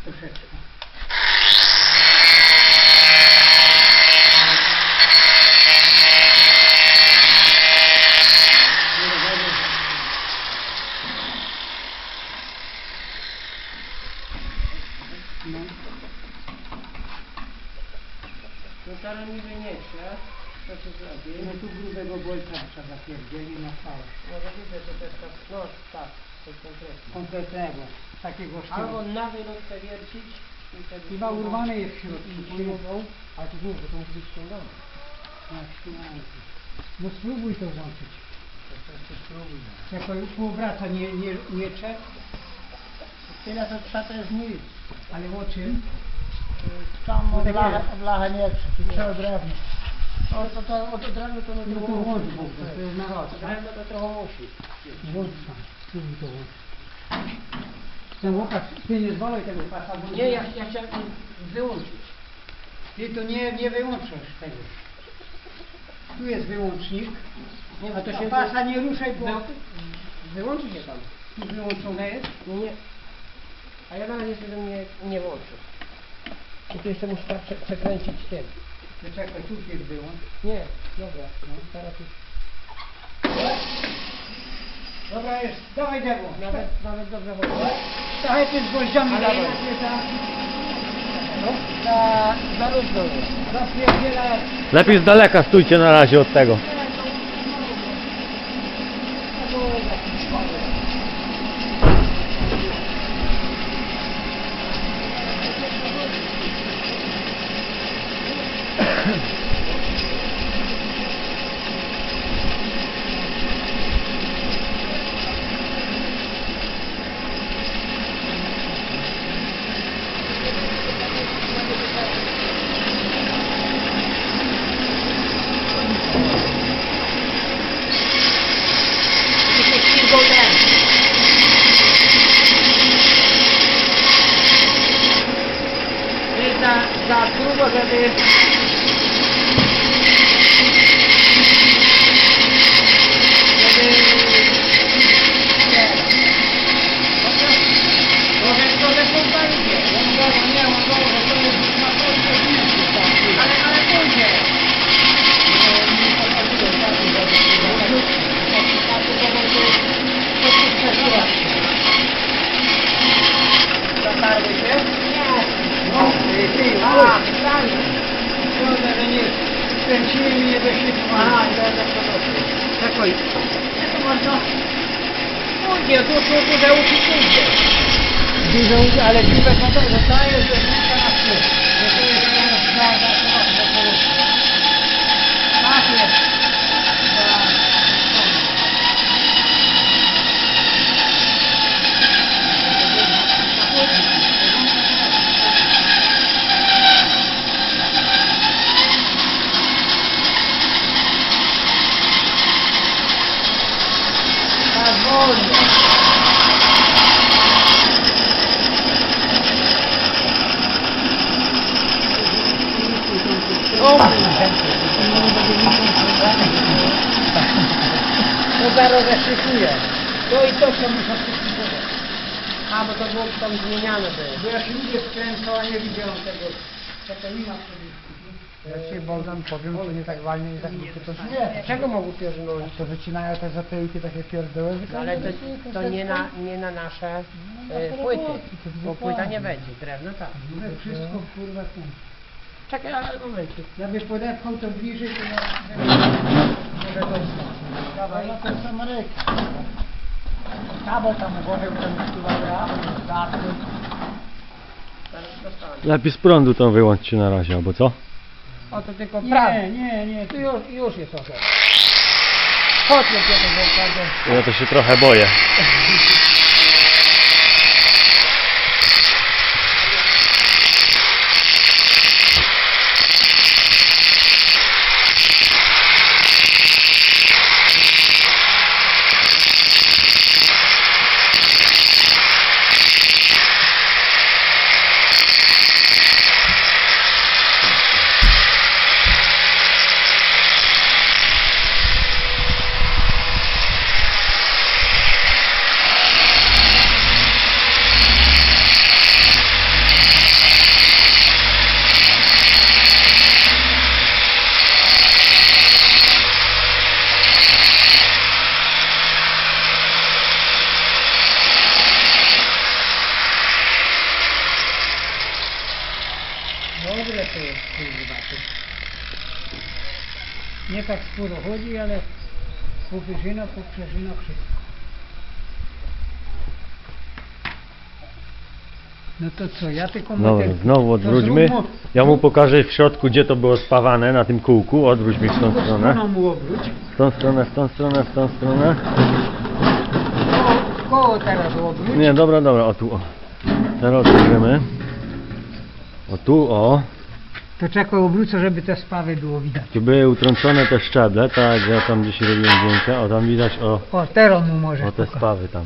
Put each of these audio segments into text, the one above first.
No. No teraz mi wyniesie, co tu zrobię? No tu grubego bolca trzeba zapierdzieli na całe. No to widzę, to też tak, no tak, to Konkretnego, takiego Albo sztylu. na wylotkę wiercić i wtedy... Chyba urwane jest w środku. śrubą, to nie, bo to musi być ściągane. Ścinanki. No spróbuj to włączyć. To spróbuj. Jako półbraca nie, nie, nie czep, Tyle to trzeba to jest nic. ale o czym? Tam od tak od blachy nie trzeba drewno. O, to, to, o, to drewno to no No to to jest narost, tak? Drewno to trochę musi. Włącz tam, spróbuj to włączyć. Ten łopat, ty nie zwalaj tego pasa, bo Nie, ja, ja chciałem wyłączyć. Ty to nie, nie wyłączasz tego. Tu jest wyłącznik, Nie, a bo to się się pasa nie ruszaj, bo Wy, wyłączy się tam. tu wyłączone jest. Nie. A ja nawet jeszcze nie, nie włączę. I tu jeszcze muszę tak prze, przekręcić tym. Czekaj, tu jest wyłącz. Nie, dobra. No, teraz już Dobra jest, dawaj dewo. nawet, nawet dobrze chodzi. Dawaj ty z gwoździami, dawaj. No, Za, za zapierdziela. Lepiej z daleka stójcie na razie od tego. To to się muszę. A, bo to było tam zmieniane było. Bo ja się lubię skręcał, a nie widziałem tego. Czekaj, nie ma. Ja ci Bogdan powiem, to nie tak walnie, nie tak głupio to Nie, nie. czego mogą pierdolić? To wycinają te zatyłki takie pierdoły. No, ale to, to nie, na, nie na nasze e, płyty. Bo płyta nie będzie, drewno tak. No wszystko kurwa tu. Czekaj, ale momencik. Ja byś podepchał to bliżej, to ja... Może to jest. Dawaj, no Lepiej z prądu to wyłączcie na razie, albo co? O, to tylko prawie. Nie, nie, nie. Tu już, już jest ok. Chodź, bo bardzo... Ja to się trochę boję. sporo chodzi, ale popierzyna, poprzeżyna, wszystko. No to co, ja tylko Dobra, motyl- znowu to odwróćmy. zrób mu- Ja mu pokażę w środku, gdzie to było spawane na tym kółku. Odwróć mi w tą Tylko stronę. stroną mu obróć. W tą stronę, w tą stronę, w tą stronę. Koło, koło teraz obróć. Nie, dobra, dobra, o tu, o. Teraz otworzymy. O tu, o. To czekaj, obrócę, żeby te spawy było widać. Tu były utrącone te szczeble, tak, ja tam gdzieś robiłem zdjęcia. O, tam widać, o, O, teraz mu może o te pokaż. spawy tam.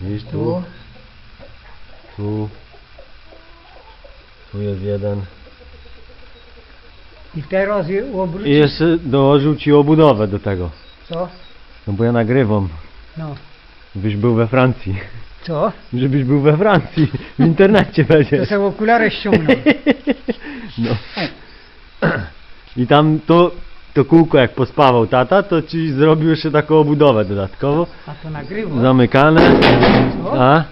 Widzisz, tu, Tu. tu. Tu jest jeden. I teraz je obróć. I jeszcze dołożył ci obudowę do tego. Co? No bo ja nagrywam, No. byś był we Francji. Co? Żebyś był we Francji. W internecie To będziesz. sobie okulary ściągnął. No. I tam to, to kółko jak pospawał tata, to ci zrobił jeszcze taką obudowę dodatkowo. A to nagrywa? Zamykane. A?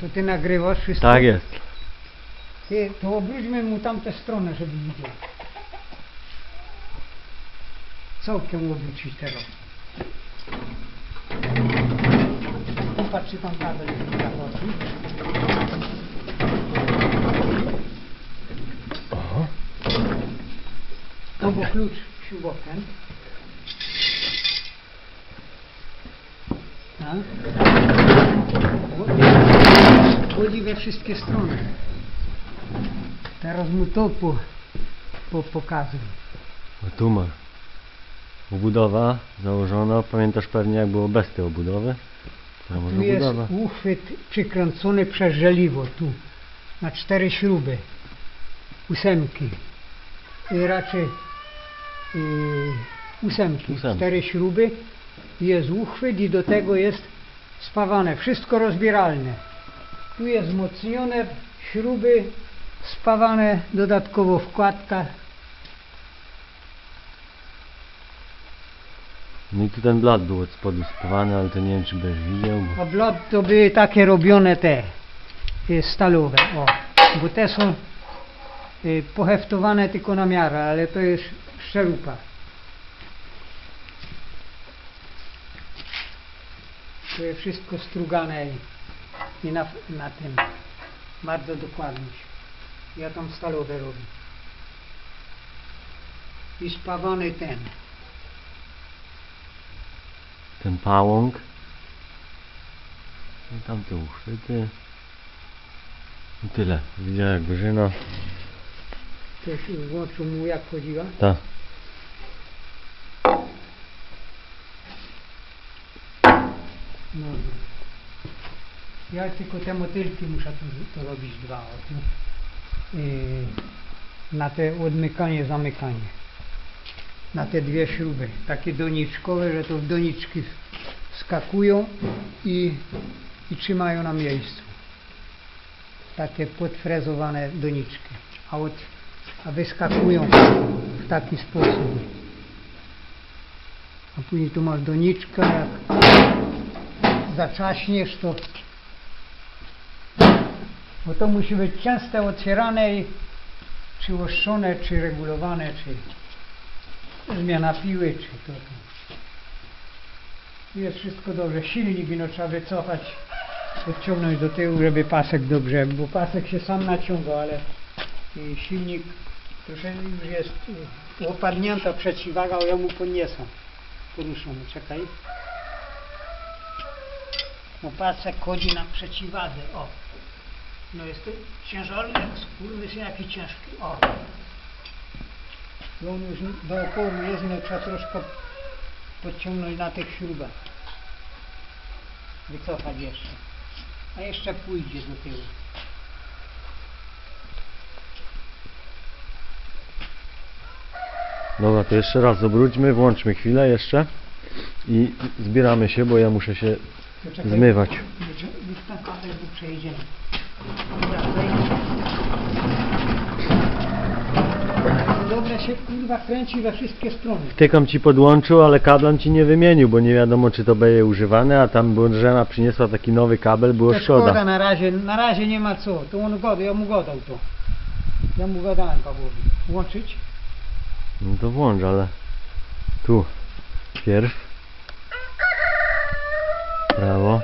To ty nagrywasz wszystko? Tak jest. Ty, to obróćmy mu tamtę stronę, żeby widział. Całkiem obrócić teraz. Popatrz, czy tam kabel nie No bo klucz śrubokręt. Tak. Chodzi we wszystkie strony. Teraz mu to po, po pokazuj. No tu ma. Obudowa założona. Pamiętasz pewnie jak było bez tej obudowy? Może Tu jest obudowa. uchwyt przykręcony przez żeliwo, tu, na cztery śruby, ósemki, y, raczej ósemki, Ósemki. cztery śruby, jest uchwyt i do tego jest spawane, wszystko rozbieralne. Tu jest wzmocnione, śruby spawane, dodatkowo wkładka, No i tu ten blat był od spodu spawany, ale to nie wiem czy będziesz widział. Bo... A blot to były takie robione te y, stalowe, o, bo te są y, poheftowane tylko na miarę, ale to jest szczelupa. To jest wszystko strugane i, na, na tym bardzo dokładnie. Ja tam stalowe robię. I spawany ten. Ten pałąk. I tam te uchwyty. I tyle. Widziałem jak Brzyna. Też włączył mu jak chodziła. Ta. No. Ja tylko te motylki muszę tu, tu robić dwa. Yy, na te odmykanie, zamykanie. Na te dwie śruby. Takie doniczkowe, że to w doniczki skakują i, i trzymają na miejscu. Takie podfrezowane doniczki. A, od, a wyskakują w taki sposób. A później tu masz doniczkę, jak zaczaśniesz to bo to musi być często otwierane i czy łoszczone, czy regulowane, czy zmiana piły, czy to, to. Jest wszystko dobrze. Silnik no trzeba wycofać, odciągnąć do tyłu, żeby pasek dobrze, bo pasek się sam naciąga, ale silnik troszkę już jest y, opadnięta przeciwwaga, ja mu podniosę. Poruszam, czekaj. No pasek chodzi na przeciwwadze, o. No jest to ciężarny, skurwysy jaki ciężki, o. I on już do oporu jest, no trzeba troszkę podciągnąć na tych śrubach. Wycofać jeszcze. A jeszcze pójdzie do tyłu. Dobra, to jeszcze raz obróćmy, włączmy chwilę jeszcze. I zbieramy się, bo ja muszę się zmywać. Dobra, się kurwa kręci we wszystkie strony. Tykam ci podłączył, ale kablam ci nie wymienił, bo nie wiadomo czy to będzie używane, a tam Bożena przyniosła taki nowy kabel, było To szkoda. szkoda na razie, na razie nie ma co. To on goda, ja mu godał to. Ja mu gadałem Pawłowi. Łączyć? No to włącz, ale tu pierw. Bravo.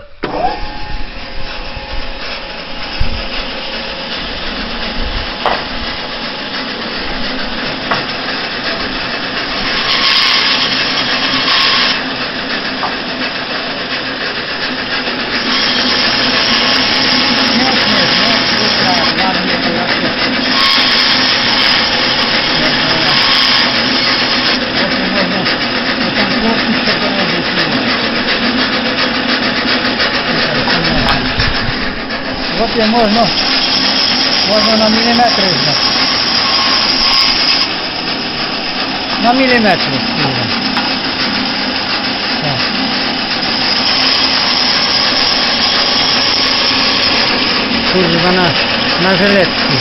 Można, można na milimetry. Na milimetry. Tak. Kurwa na, na żeletki.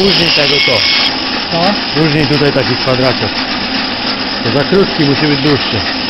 Użyj tego to. Co? Użyj tutaj taki kwadraciok. To za krótki musi być dłuższy.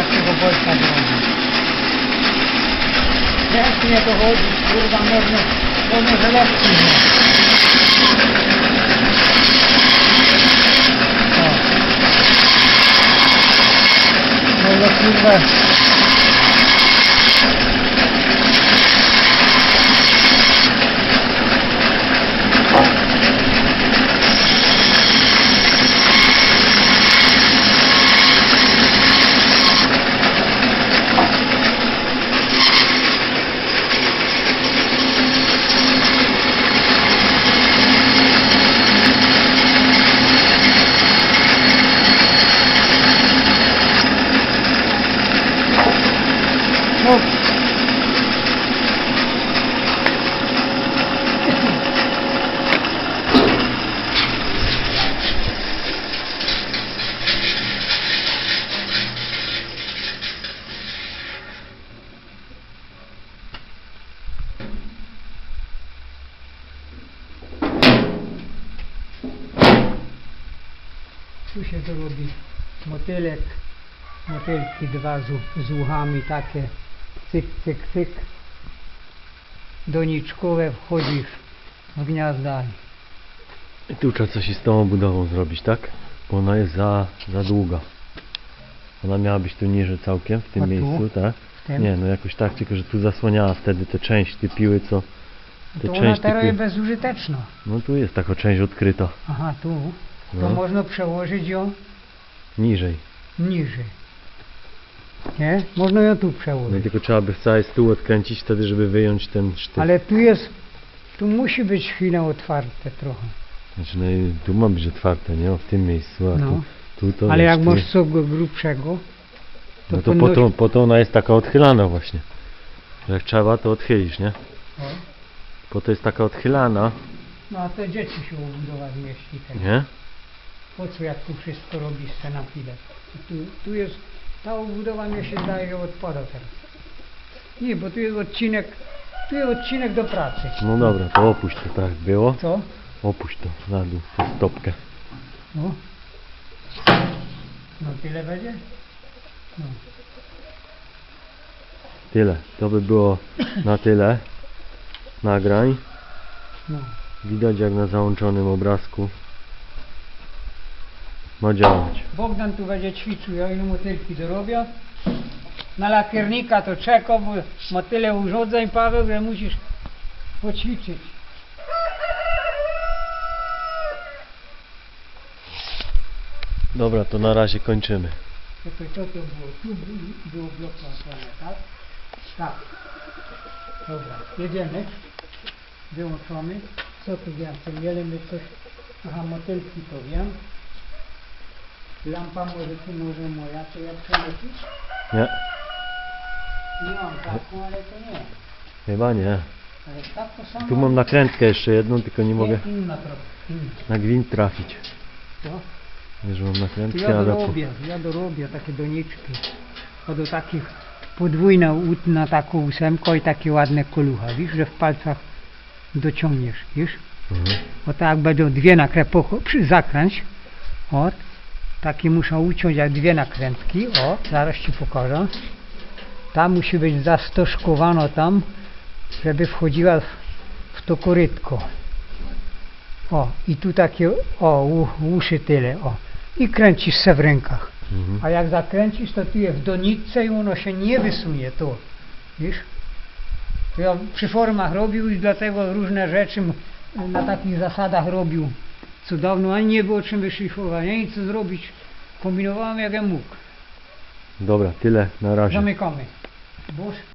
jakiego bodźca broni. Jak mnie to chodzi, kurwa, można, można żelazki. No. No, kurwa. Motylek, motylki dwa z, z uchami takie, cyk, cyk, cyk, doniczkowe wchodzisz w gniazda. I tu trzeba coś z tą budową zrobić, tak? Bo ona jest za, za długa. Ona miała być tu niżej całkiem, w tym A tu? miejscu, tak? W tym. Nie, no jakoś tak, tylko że tu zasłaniała wtedy te część, te piły, co... Te to ona część teraz jest bezużyteczna. No tu jest taka część odkryta. Aha, tu. To No, można przełożyć ją niżej. niżej. Nie? Można ją tu No przełożyć. tylko trzeba by cały stół odkręcić wtedy, żeby wyjąć ten sztyc. Ale tu jest, tu musi być chwilę otwarte trochę. Znaczy, no i tu ma być otwarte, nie? W tym miejscu, a No. tu, tu to Ale jak tu, masz co grubszego, to, No to po to, po to ona jest taka odchylana właśnie. Że Jak trzeba, to odchylisz, nie? O. Po to jest taka odchylana, No a te dzieci się ubudować mieści teraz. nie? Po co jak tu wszystko robisz se na chwilę? Tu, tu jest, ta obudowa mnie się zdaje, że odpada teraz. Nie, bo tu jest odcinek, tu jest odcinek do pracy. No dobra, to opuść to tak było. Co? Opuść to na dół, tę stopkę. No. No tyle będzie? No. Tyle. To by było na tyle nagrań. no. Widać jak na załączonym obrazku ma działać. Bogdan tu będzie ćwiczył, ja ile motylki dorobię. Na lakiernika to czeka, bo ma tyle urządzeń, Paweł, że musisz poćwiczyć. Dobra, to na razie kończymy. Czekaj, co to było? Tu był- było blok włączony, tak? Tak. Dobra, jedziemy. Wyłączony. Co tu więcej? Mielimy coś. Aha, motylki to wiem. Lampa może tu może moja, to ja przenosić? Nie? Nie mam taką, ale to nie. Chyba nie. Ale tak to samo. Tu mam nakrętkę jeszcze jedną, tylko nie mogę inna trochę. Inna. na gwint trafić. Co? Że mam nakrętkę, ja ale... po- dorobię, ja dorobię takie doniczki. A do takich podwójna łód na taką ósemkę i takie ładne kolucha, wiesz, że w palcach dociągniesz, wiesz? Mhm. O tak będą dwie nakrętki, przy zakręć, o, takie muszą uciąć jak dwie nakrętki, o, zaraz Ci pokażę. Ta musi być zastożkowana tam, żeby wchodziła w, to korytko. O, i tu takie, o, u- uszy tyle, o. I kręcisz se w rękach. Mhm. A jak zakręcisz, to tu jest w doniczce i ono się nie wysunie, to. Wiesz? To ja przy formach robił i dlatego różne rzeczy na takich zasadach robił. Cudowno, ani nie było czym wyszlifować, ani co zrobić. Kombinowałem jak ja mógł. Dobra, tyle na razie. Zamykamy. Boż.